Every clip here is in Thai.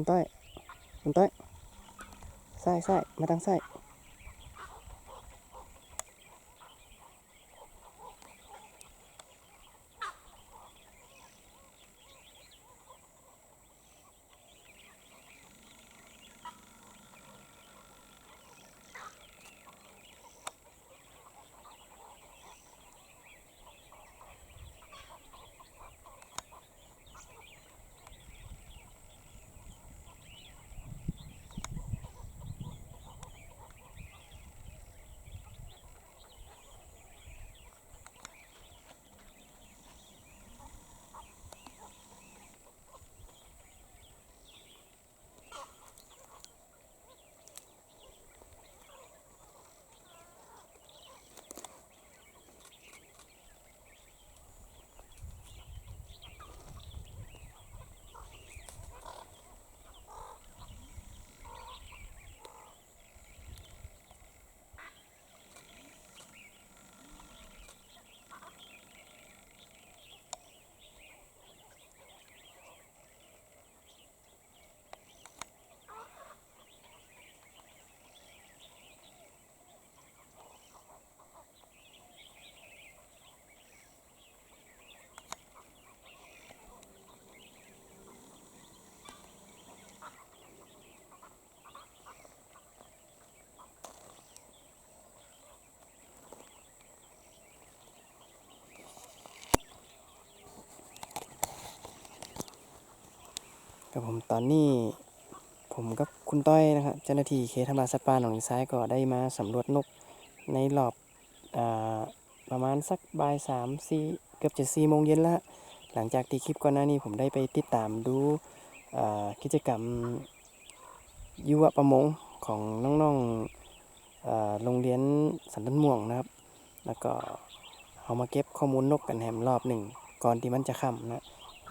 คุณต้อยคุณต้อยใส่ใส่มาทางใส่ับผมตอนนี้ผมกับคุณต้อยนะครับเจ้าหน้าที่เขตธรรมาสัตว์ป่าหนองซ้ายก็ได้มาสำรวจนกในรอบอประมาณสักบ่ายสามสี่เกือบจะสี่โมงเย็นแล้วฮะหลังจากที่คลิปก่อนหน้านี้ผมได้ไปติดตามดูกิจกรรมยุวประมงของน้องๆโรงเรียนสันตันม่วงนะครับ แล้วก็เอามาเก็บข้อมูลนกกันแหมรอบหนึ่งก่อนที่มันจะค่ำนะ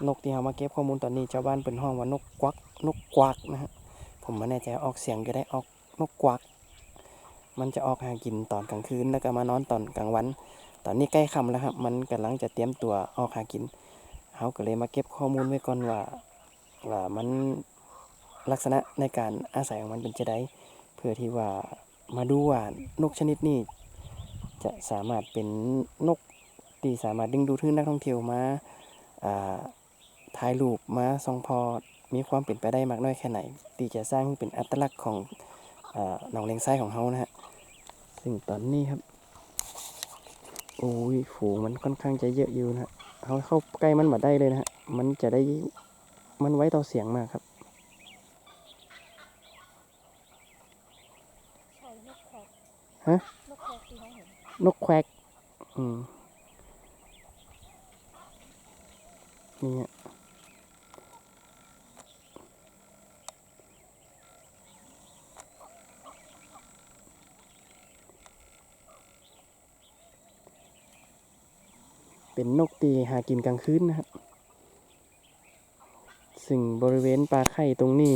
นกที่เอามาเก็บข้อมูลตอนนี้ชาวบ้านเป็นห้องว่านกกวักนกกวักนะฮะผมไม่แน่ใจออกเสียงก็ได้ออกนกกวัก มันจะออกหากินตอนกลางคืนแล้วก็มานอนตอนกลางวัน ตอนนี้ใกล้ค่ำแล้วครับ มันกำลังจะเตรียมตัวออกหากินเขาก็เลยมาเก็บข้อมูลไว้ก่อนว่าว่ามันลักษณะในการอาศัยของมันเป็นจะไดเพื่อที่ว่ามาดูว่านกชนิดนี้จะสามารถเป็นนกที่สามารถดึงดูดให้นักท่องเที่ยวมาอ่า ถ่ายรูปมาส่องพอมีความเป็นไปได้มากน้อยแค่ไหนที่จะสร้างให้เป็นอัตลักษณ์ของอาหนองเลงไส้ของเขานะฮะซึ่งตอนนี้ครับโอ้ยฝูงมันค่อนข้างจะเยอะอยู่นะฮะเขาเข้าใกล้มันมาได้เลยนะฮะมันจะได้มันไว้ต่อเสียงมากครับใช่นกแขกฮะนกแขกที่เขาเห็นนกแควกอืมนี่ฮะ เป็นนกตีหากินกลางคืนนะครับ ซึ่งบริเวณปลาไข่ตรงนี้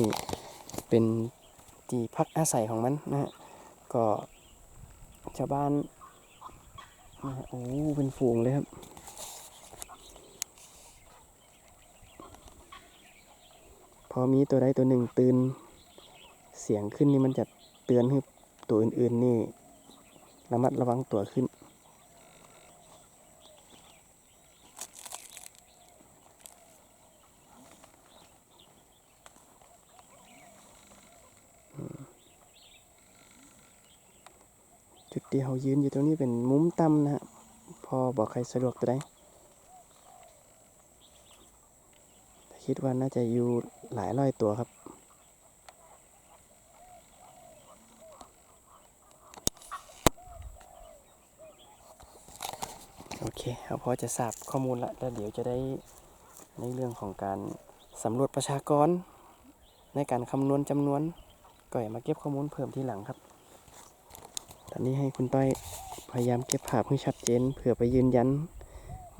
เป็นที่พักอาศัยของมันนะฮะก็ชาวบ้านนะฮะโอ้เป็นฝูงเลยครับพอมีตัวใดตัวหนึ่งตื่นเสียงขึ้นนี่มันจะเตือนให้ตัวอื่นๆนี่ระมัดระวังตัวขึ้น จุดที่เขายืนอยู่ตรงนี้เป็นมุมต่ำนะฮะพอบอกใครสะดวกตัวใดแต่คิดว่าน่าจะอยู่หลายร้อยตัวครับโอเคเอาพอจะทราบข้อมูลละแล้วเดี๋ยวจะได้ในเรื่องของการสำรวจประชากร ในการคำนวณจำนวนก็อยมาเก็บข้อมูลเพิ่มทีหลังครับ ตอนนี้ให้คุณต้อยพยายามเก็บภาพให้ชัดเจนเผื่อไปยืนยัน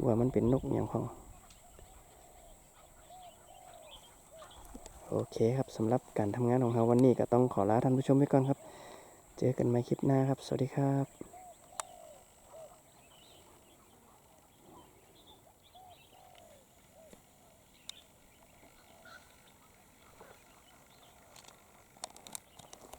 ว่ามันเป็นนกอย่างของโอเคครับสำหรับการทำงานของเราวันนี้ก็ต้องขอลาท่านผู้ชมไปก่อนครับ เจอกันใหม่คลิปหน้าครับ สวัสดีครับ